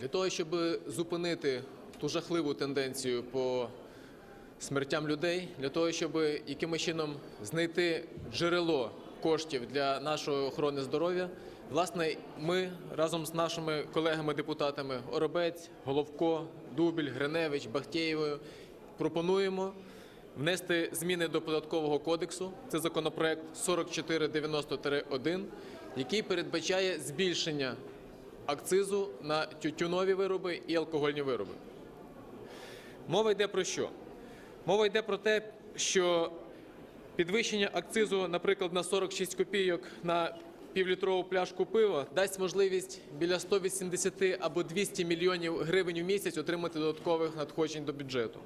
Для того, щоб зупинити ту жахливу тенденцію по смертям людей, для того, щоб якимось чином знайти джерело коштів для нашої охорони здоров'я, власне, ми разом з нашими колегами-депутатами Оробець, Головко, Дубіль, Гриневич, Бахтєєвою пропонуємо внести зміни до податкового кодексу. Це законопроект 4490-1, який передбачає збільшення акцизу на тютюнові вироби і алкогольні вироби. Мова йде про що? Мова йде про те, що підвищення акцизу, наприклад, на 46 копійок на півлітрову пляшку пива дасть можливість біля 180 або 200 мільйонів гривень у місяць отримати додаткових надходжень до бюджету.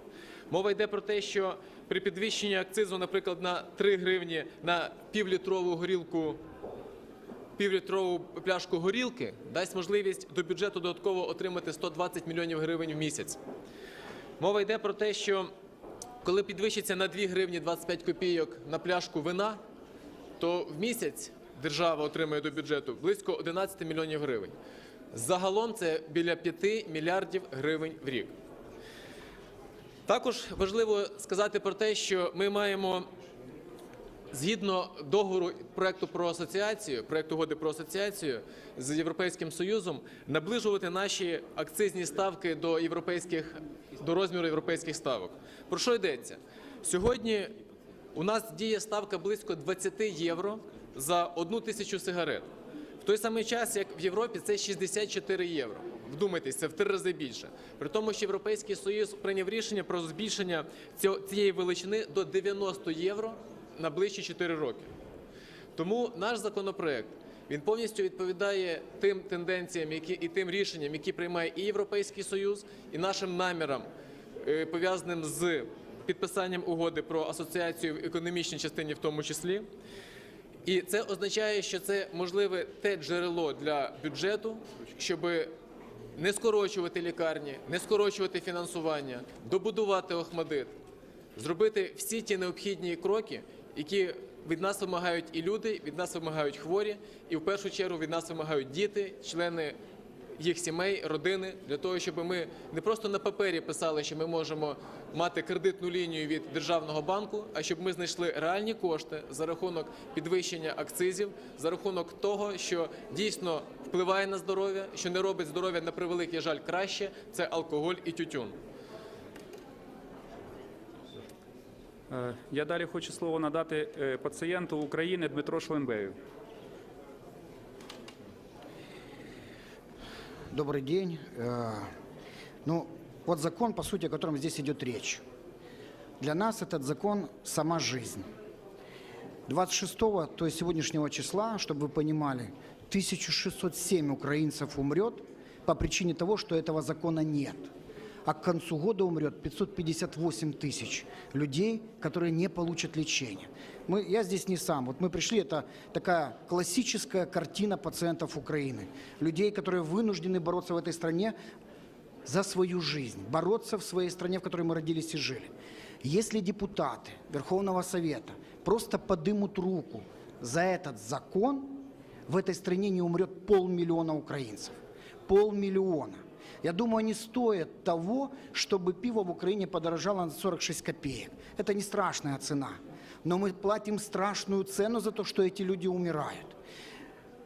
Мова йде про те, що при підвищенні акцизу, наприклад, на 3 гривні на півлітрову горілку півлітрову пляшку горілки дасть можливість до бюджету додатково отримати 120 мільйонів гривень в місяць. Мова йде про те, що коли підвищиться на 2 гривні 25 копійок на пляшку вина, то в місяць держава отримує до бюджету близько 11 мільйонів гривень. Загалом це біля 5 мільярдів гривень в рік. Також важливо сказати про те, що ми маємо Згідно договору проекту про асоціацію, проекту угоди про асоціацію з Європейським Союзом, наближувати наші акцизні ставки до європейських до розміру європейських ставок. Про що йдеться? Сьогодні у нас діє ставка близько 20 євро за одну тисячу сигарет. В той самий час, як в Європі, це 64 євро. Вдумайтесь, це в три рази більше. При тому, що Європейський Союз прийняв рішення про збільшення цієї величини до 90 євро на ближчі 4 роки. Тому наш законопроект він повністю відповідає тим тенденціям, які і тим рішенням, які приймає і Європейський Союз, і нашим намірам, е, пов'язаним з підписанням угоди про асоціацію в економічній частині, в тому числі. І це означає, що це можливе те джерело для бюджету, щоб не скорочувати лікарні, не скорочувати фінансування, добудувати Охмадит, зробити всі ті необхідні кроки, які від нас вимагають і люди, від нас вимагають хворі, і в першу чергу від нас вимагають діти, члени їх сімей, родини, для того, щоб ми не просто на папері писали, що ми можемо мати кредитну лінію від державного банку, а щоб ми знайшли реальні кошти за рахунок підвищення акцизів, за рахунок того, що дійсно впливає на здоров'я, що не робить здоров'я на превеликий жаль краще, це алкоголь і тютюн. Я далі хочу слово надати е, пацієнту України Дмитро Шленбею. Добрый день. Э, Ну, вот закон, по сути, о котором здесь идет речь. Для нас этот закон – сама жизнь. 26-го, то есть сегодняшнего числа, чтобы вы понимали, 1607 украинцев умрет по причине того, что этого закона нет. а к концу года умрет 558 тысяч людей, которые не получат лечения. Мы, я здесь не сам. Вот мы пришли, это такая классическая картина пациентов Украины. Людей, которые вынуждены бороться в этой стране за свою жизнь, бороться в своей стране, в которой мы родились и жили. Если депутаты Верховного Совета просто подымут руку за этот закон, в этой стране не умрет полмиллиона украинцев. Полмиллиона. Я думаю, они стоят того, чтобы пиво в Украине подорожало на 46 копеек. Это не страшная цена. Но мы платим страшную цену за то, что эти люди умирают.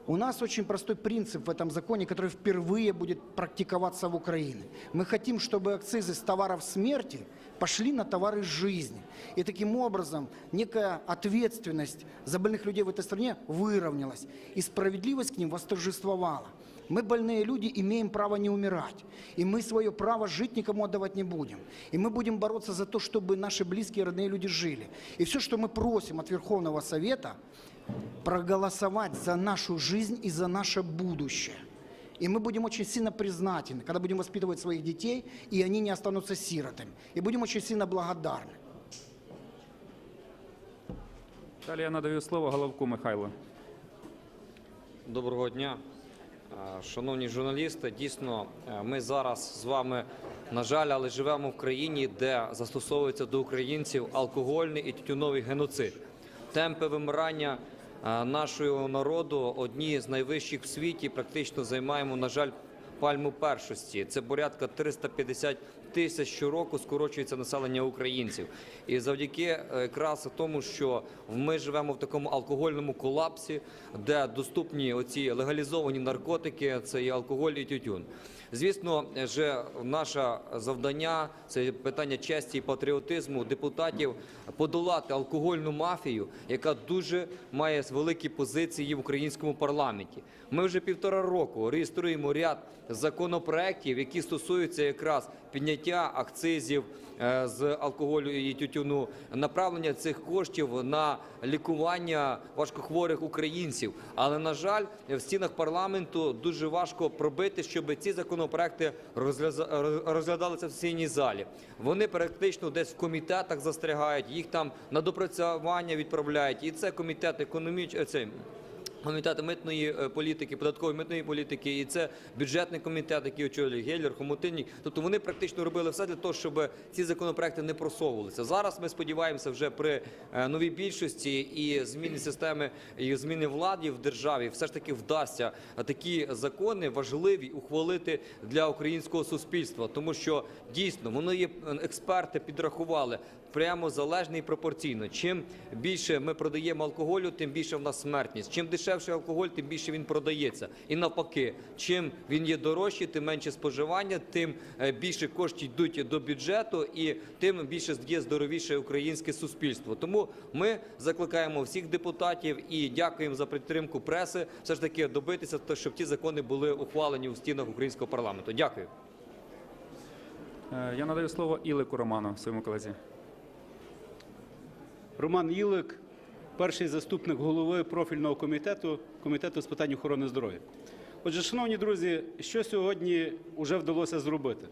У нас очень простой принцип в этом законе, который впервые будет практиковаться в Украине. Мы хотим, чтобы акцизы с товаров смерти пошли на товары жизни. И таким образом некая ответственность за больных людей в этой стране выровнялась. И справедливость к ним восторжествовала. Мы, больные люди, имеем право не умирать. И мы свое право жить никому отдавать не будем. И мы будем бороться за то, чтобы наши близкие, родные люди жили. И все, что мы просим от Верховного Совета, проголосовать за нашу жизнь и за наше будущее. И мы будем очень сильно признательны, когда будем воспитывать своих детей, и они не останутся сиротами. И будем очень сильно благодарны. Далі я надаю слово Головку Михайлу. Доброго дня, шановні журналісти. Дійсно, е, ми зараз з вами, на жаль, але живемо в країні, де застосовується до українців алкогольний і тютюновий геноцид. Темпи вимирання е, нашого народу одні з найвищих в світі. Практично займаємо, на жаль, пальму першості. Це порядка 350 тисяч щороку скорочується населення українців. І завдяки е, якраз тому, що ми живемо в такому алкогольному колапсі, де доступні оці легалізовані наркотики, це і алкоголь, і тютюн. Звісно, же наше завдання це питання честі і патріотизму депутатів подолати алкогольну мафію, яка дуже має великі позиції в українському парламенті. Ми вже півтора року реєструємо ряд законопроєктів, які стосуються якраз підняття акцизів е, з алкоголю і тютюну, направлення цих коштів на лікування важкохворих українців. Але на жаль, в стінах парламенту дуже важко пробити, щоб ці законопроекти розгляда- розглядалися в сесійній залі. Вони практично десь в комітетах застрягають, їх там на допрацювання відправляють. І це комітет економіч... цей Комітет митної е, політики, податкової митної політики, і це бюджетний комітет, який очолює Геллер, Хомутинник. Тобто вони практично робили все для того, щоб ці законопроекти не просовувалися. Зараз ми сподіваємося, вже при е, новій більшості і зміні системи і зміни влади в державі, все ж таки вдасться такі закони важливі ухвалити для українського суспільства, тому що дійсно воно є експерти підрахували. Прямо залежно і пропорційно. Чим більше ми продаємо алкоголю, тим більше в нас смертність. Чим дешевший алкоголь, тим більше він продається. І навпаки, чим він є дорожчий, тим менше споживання, тим е, більше коштів йдуть до бюджету, і тим більше є здоровіше українське суспільство. Тому ми закликаємо всіх депутатів і дякуємо за підтримку преси. Все ж таки добитися, щоб ті закони були ухвалені у стінах українського парламенту. Дякую. Е, Я надаю слово Ілику Роману, своєму колезі. Роман Ілик, перший заступник голови профільного комітету комітету з питань охорони здоров'я. Отже, шановні друзі, що сьогодні вже вдалося зробити?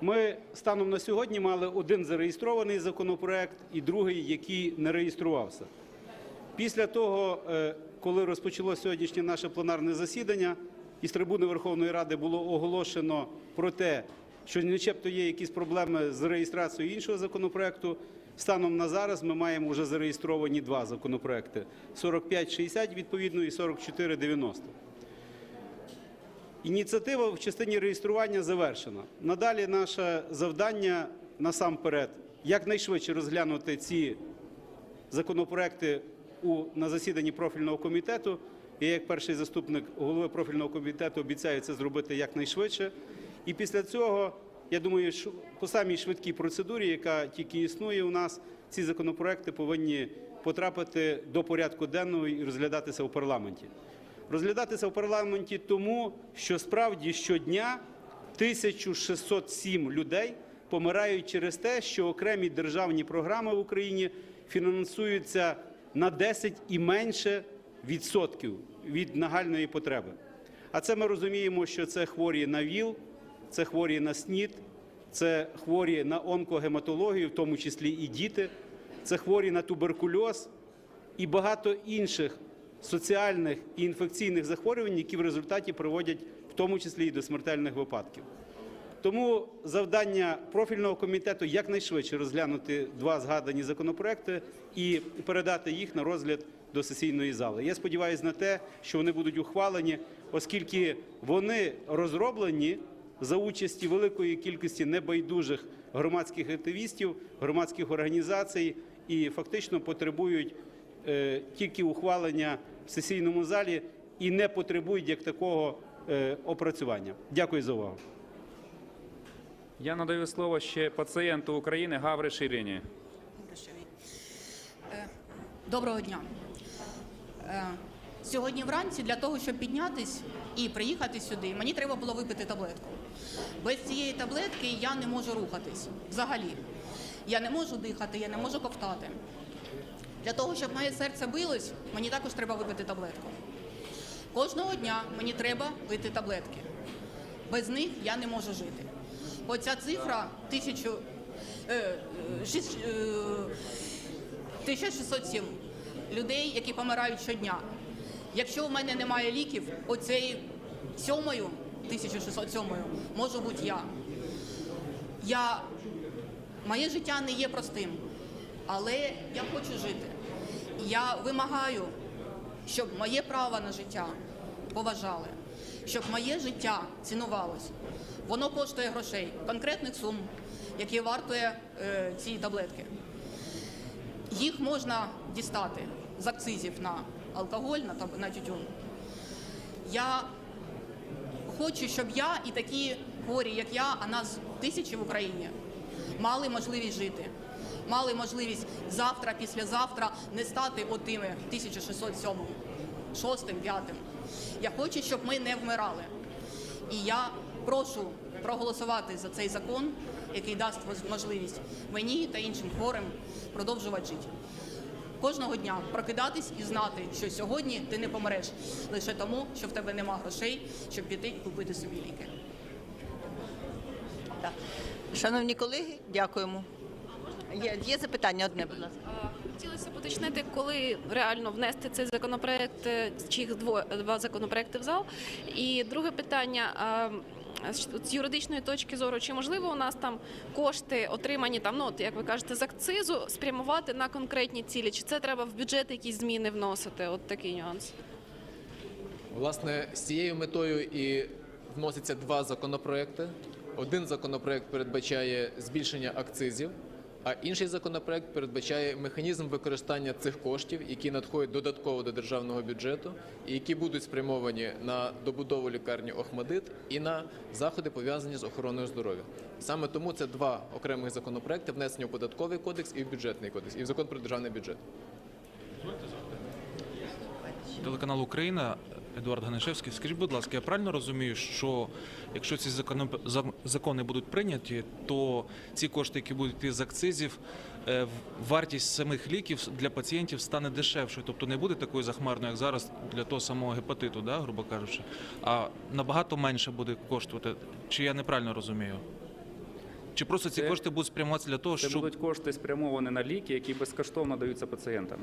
Ми станом на сьогодні мали один зареєстрований законопроект і другий, який не реєструвався. Після того, е, коли розпочалося сьогоднішнє наше пленарне засідання, із трибуни Верховної Ради було оголошено про те, що начебто є якісь проблеми з реєстрацією іншого законопроекту. Станом на зараз ми маємо вже зареєстровані два законопроекти: 4560 відповідно і 4490. Ініціатива в частині реєстрування завершена. Надалі наше завдання насамперед якнайшвидше розглянути ці законопроекти на засіданні профільного комітету. Я, як перший заступник голови профільного комітету, обіцяю це зробити якнайшвидше. І після цього, я думаю, що по самій швидкій процедурі, яка тільки існує у нас, ці законопроекти повинні потрапити до порядку денного і розглядатися у парламенті. Розглядатися в парламенті тому, що справді щодня 1607 людей помирають через те, що окремі державні програми в Україні фінансуються на 10 і менше відсотків від нагальної потреби. А це ми розуміємо, що це хворі на ВІЛ, це хворі на СНІД, це хворі на онкогематологію, в тому числі і діти, це хворі на туберкульоз і багато інших соціальних і інфекційних захворювань, які в результаті приводять в тому числі і до смертельних випадків. Тому завдання профільного комітету якнайшвидше розглянути два згадані законопроекти і передати їх на розгляд до сесійної зали. Я сподіваюся на те, що вони будуть ухвалені, оскільки вони розроблені за участі великої кількості небайдужих громадських активістів, громадських організацій і фактично потребують е, тільки ухвалення в сесійному залі і не потребують як такого е, опрацювання. Дякую за увагу. Я надаю слово ще пацієнту України Гаври Ширині. Е, Доброго дня. Сьогодні вранці для того, щоб піднятись і приїхати сюди, мені треба було випити таблетку. Без цієї таблетки я не можу рухатись взагалі. Я не можу дихати, я не можу ковтати. Для того, щоб моє серце билось, мені також треба випити таблетку. Кожного дня мені треба пити таблетки. Без них я не можу жити. Оця цифра тисячу, е, е, 1607 людей, які помирають щодня. Якщо в мене немає ліків, оцею сьомою, 1607 можу бути я. я. Моє життя не є простим, але я хочу жити. Я вимагаю щоб моє право на життя поважали, щоб моє життя цінувалось. Воно коштує грошей, конкретних сум, які вартує е, ці таблетки. Їх можна дістати з акцизів на алкоголь, на, таб- на тютюн. Я хочу, щоб я і такі хворі, як я, а нас тисячі в Україні, мали можливість жити, мали можливість завтра, післязавтра не стати отими 1607, 6, 5. Я хочу, щоб ми не вмирали. І я прошу проголосувати за цей закон, який дасть можливість мені та іншим хворим продовжувати жити. Кожного дня прокидатись і знати, що сьогодні ти не помреш лише тому, що в тебе нема грошей, щоб піти і купити собі ліки. Так. Шановні колеги, дякуємо. Є, є запитання одне, будь ласка. Хотілося б уточнити, коли реально внести цей законопроект, е, чи їх два законопроекти в зал. І друге питання. А, з юридичної точки зору, чи можливо у нас там кошти отримані там, ну як ви кажете, з акцизу спрямувати на конкретні цілі? Чи це треба в бюджет якісь зміни вносити? От такий нюанс. Власне, з цією метою і вносяться два законопроекти. Один законопроект передбачає збільшення акцизів, а інший законопроект передбачає механізм використання цих коштів, які надходять додатково до державного бюджету, і які будуть спрямовані на добудову лікарні Охмадит і на заходи пов'язані з охороною здоров'я. Саме тому це два окремих законопроекти, внесені у податковий кодекс і в бюджетний кодекс, і в закон про державний бюджет. Телеканал Україна Едуард Ганишевський. Скажіть, будь ласка, я правильно розумію, що якщо ці закони, будуть прийняті, то ці кошти, які будуть йти з акцизів, е, вартість самих ліків для пацієнтів стане дешевшою, тобто не буде такою захмарною, як зараз для того самого гепатиту, да, грубо кажучи, а набагато менше буде коштувати. Чи я неправильно розумію? Чи просто ці Це- кошти будуть спрямуватися для того, Це щоб будуть кошти спрямовані на ліки, які безкоштовно даються пацієнтам.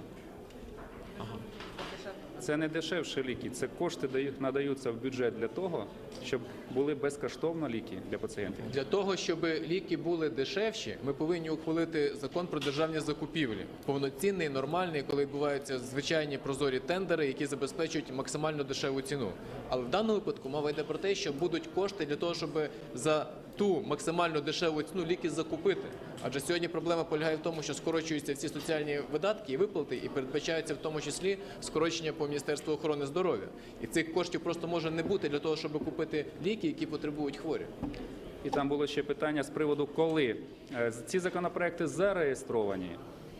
Це не дешевші ліки, це кошти дають- надаються в бюджет для того, щоб були безкоштовно ліки для пацієнтів. Для того, щоб ліки були дешевші, ми повинні ухвалити закон про державні закупівлі, повноцінний, нормальний, коли відбуваються звичайні прозорі тендери, які забезпечують максимально дешеву ціну. Але в даному випадку мова йде про те, що будуть кошти для того, щоб за ту максимально дешеву ціну ліки закупити. Адже сьогодні проблема полягає в тому, що скорочуються всі соціальні видатки і виплати, і передбачається в тому числі скорочення по міністерству охорони здоров'я. І цих коштів просто може не бути для того, щоб купити ліки, які потребують хворі. І там було ще питання з приводу, коли Е, ці законопроекти зареєстровані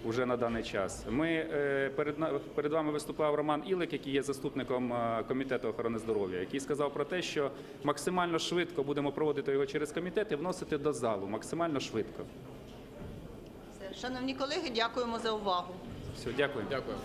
вже на даний час. Ми е, перед на- перед вами виступав Роман Ілик, який є заступником е, комітету охорони здоров'я, який сказав про те, що максимально швидко будемо проводити його через комітет і вносити до залу. Максимально швидко. Все. Шановні колеги, дякуємо за увагу. Все, дякую. Дякую.